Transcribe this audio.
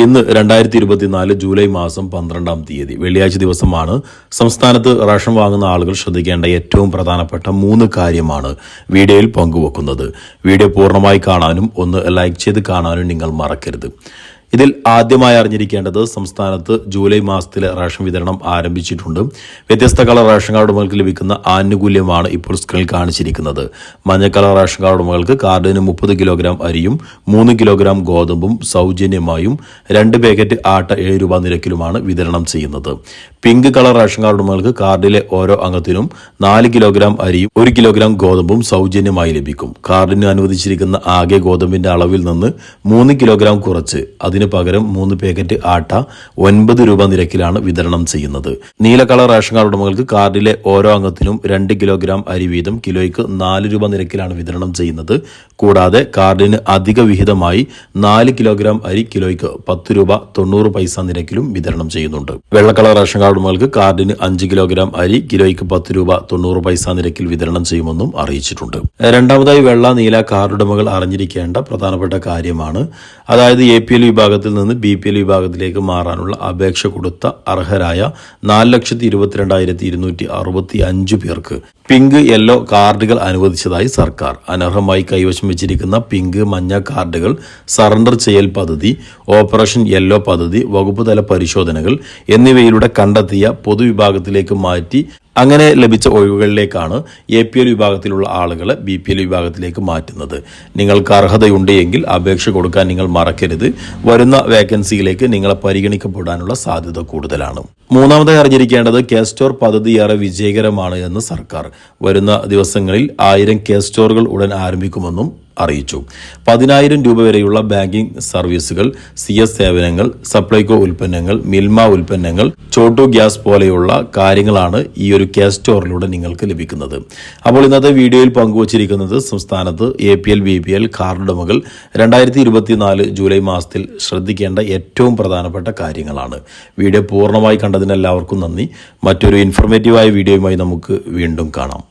ഇന്ന് രണ്ടായിരത്തി ഇരുപത്തിനാല് ജൂലൈ മാസം പന്ത്രണ്ടാം തീയതി വെള്ളിയാഴ്ച ദിവസമാണ് സംസ്ഥാനത്ത് റേഷൻ വാങ്ങുന്ന ആളുകൾ ശ്രദ്ധിക്കേണ്ട ഏറ്റവും പ്രധാനപ്പെട്ട മൂന്ന് കാര്യമാണ് വീഡിയോയിൽ പങ്കുവെക്കുന്നത്. വീഡിയോ പൂർണമായി കാണാനും ഒന്ന് ലൈക്ക് ചെയ്ത് കാണാനും നിങ്ങൾ മറക്കരുത്. ഇതിൽ ആദ്യമായി അറിഞ്ഞിരിക്കേണ്ടത് സംസ്ഥാനത്ത് ജൂലൈ മാസത്തിലെ റേഷൻ വിതരണം ആരംഭിച്ചിട്ടുണ്ട്. വ്യത്യസ്ത കളർ റേഷൻ കാർഡ് ഉടമകൾക്ക് ലഭിക്കുന്ന ആനുകൂല്യമാണ് ഇപ്പോൾ സ്ക്രീനിൽ കാണിച്ചിരിക്കുന്നത്. മഞ്ഞ കളർ റേഷൻ കാർഡ് ഉടമകൾക്ക് കാർഡിന് മുപ്പത് കിലോഗ്രാം അരിയും മൂന്ന് കിലോഗ്രാം ഗോതമ്പും സൗജന്യമായും രണ്ട് പാക്കറ്റ് ആട്ട ഏഴ് രൂപ നിരക്കിലുമാണ് വിതരണം ചെയ്യുന്നത്. പിങ്ക് കളർ റേഷൻ കാർഡ് ഉടമകൾക്ക് കാർഡിലെ ഓരോ അംഗത്തിനും നാല് കിലോഗ്രാം അരിയും ഒരു കിലോഗ്രാം ഗോതമ്പും സൗജന്യമായി ലഭിക്കും. കാർഡിന് അനുവദിച്ചിരിക്കുന്ന ആകെ ഗോതമ്പിന്റെ അളവിൽ നിന്ന് മൂന്ന് കിലോഗ്രാം കുറച്ച് അതിന് പകരം മൂന്ന് പാക്കറ്റ് ആട്ട ഒൻപത് രൂപ നിരക്കിലാണ് വിതരണം ചെയ്യുന്നത്. നീല കളർ റേഷൻ കാർഡ് ഉടമകൾക്ക് കാർഡിലെ ഓരോ അംഗത്തിനും രണ്ട് കിലോഗ്രാം അരി വീതം കിലോയ്ക്ക് നാല് രൂപ നിരക്കിലാണ് വിതരണം ചെയ്യുന്നത്. കൂടാതെ കാർഡിന് അധിക വിഹിതമായി നാല് കിലോഗ്രാം അരി കിലോയ്ക്ക് പത്ത് രൂപ തൊണ്ണൂറ് പൈസ നിരക്കിലും വിതരണം ചെയ്യുന്നുണ്ട്. വെള്ള കളർ റേഷൻ കാർഡ് ഉടമകൾക്ക് കാർഡിന് അഞ്ച് കിലോഗ്രാം അരി കിലോയ്ക്ക് പത്ത് രൂപ തൊണ്ണൂറ് പൈസ നിരക്കിൽ വിതരണം ചെയ്യുമെന്നും അറിയിച്ചിട്ടുണ്ട്. രണ്ടാമതായി വെള്ള നീല കാർഡ് ഉടമകൾ അറിഞ്ഞിരിക്കേണ്ട പ്രധാനപ്പെട്ട കാര്യമാണ്. അതായത് എ പി എൽ വിഭാഗത്തിൽ നിന്ന് ബി പി എൽ വിഭാഗത്തിലേക്ക് മാറാനുള്ള അപേക്ഷ കൊടുത്ത അർഹരായ നാല് ലക്ഷത്തി ഇരുപത്തിരണ്ടായിരത്തി ഇരുന്നൂറ്റി അറുപത്തി അഞ്ച് പേർക്ക് പിങ്ക് യെല്ലോ കാർഡുകൾ അനുവദിച്ചതായി സർക്കാർ. അനർഹമായി കൈവശം വെച്ചിരിക്കുന്ന പിങ്ക് മഞ്ഞ കാർഡുകൾ സറണ്ടർ ചെയ്യൽ പദ്ധതി ഓപ്പറേഷൻ യെല്ലോ പദ്ധതി വകുപ്പ് തല പരിശോധനകൾ എന്നിവയിലൂടെ കണ്ടെത്തിയ പൊതുവിഭാഗത്തിലേക്ക് മാറ്റി അങ്ങനെ ലഭിച്ച ഒഴിവുകളിലേക്കാണ് എ പി എൽ വിഭാഗത്തിലുള്ള ആളുകളെ ബി പി എൽ വിഭാഗത്തിലേക്ക് മാറ്റുന്നത്. നിങ്ങൾക്ക് അർഹതയുണ്ട് എങ്കിൽ അപേക്ഷ കൊടുക്കാൻ നിങ്ങൾ മറക്കരുത്. വരുന്ന വേക്കൻസിയിലേക്ക് നിങ്ങളെ പരിഗണിക്കപ്പെടാനുള്ള സാധ്യത കൂടുതലാണ്. മൂന്നാമതായി അറിഞ്ഞിരിക്കേണ്ടത് കേസ്റ്റോർ പദ്ധതി ഏറെ വിജയകരമാണ് എന്ന് സർക്കാർ. വരുന്ന ദിവസങ്ങളിൽ ആയിരം കേസ്റ്റോറുകൾ ഉടൻ ആരംഭിക്കുമെന്നും അറിയിച്ചു. പതിനായിരം രൂപ വരെയുള്ള ബാങ്കിംഗ് സർവീസുകൾ സി എസ് സേവനങ്ങൾ സപ്ലൈകോ ഉൽപ്പന്നങ്ങൾ മിൽമ ഉൽപ്പന്നങ്ങൾ ചോട്ടു ഗ്യാസ് പോലെയുള്ള കാര്യങ്ങളാണ് ഈ ഒരു കെ സ്റ്റോറിലൂടെ നിങ്ങൾക്ക് ലഭിക്കുന്നത്. അപ്പോൾ ഇന്നത്തെ വീഡിയോയിൽ പങ്കുവച്ചിരിക്കുന്നത് സംസ്ഥാനത്ത് A P L B P L കാർഡുടമകൾ രണ്ടായിരത്തി ഇരുപത്തിനാല് ജൂലൈ മാസത്തിൽ ശ്രദ്ധിക്കേണ്ട ഏറ്റവും പ്രധാനപ്പെട്ട കാര്യങ്ങളാണ്. വീഡിയോ പൂർണമായി കണ്ടതിന് എല്ലാവർക്കും നന്ദി. മറ്റൊരു ഇൻഫോർമേറ്റീവായ വീഡിയോയുമായി നമുക്ക് വീണ്ടും കാണാം.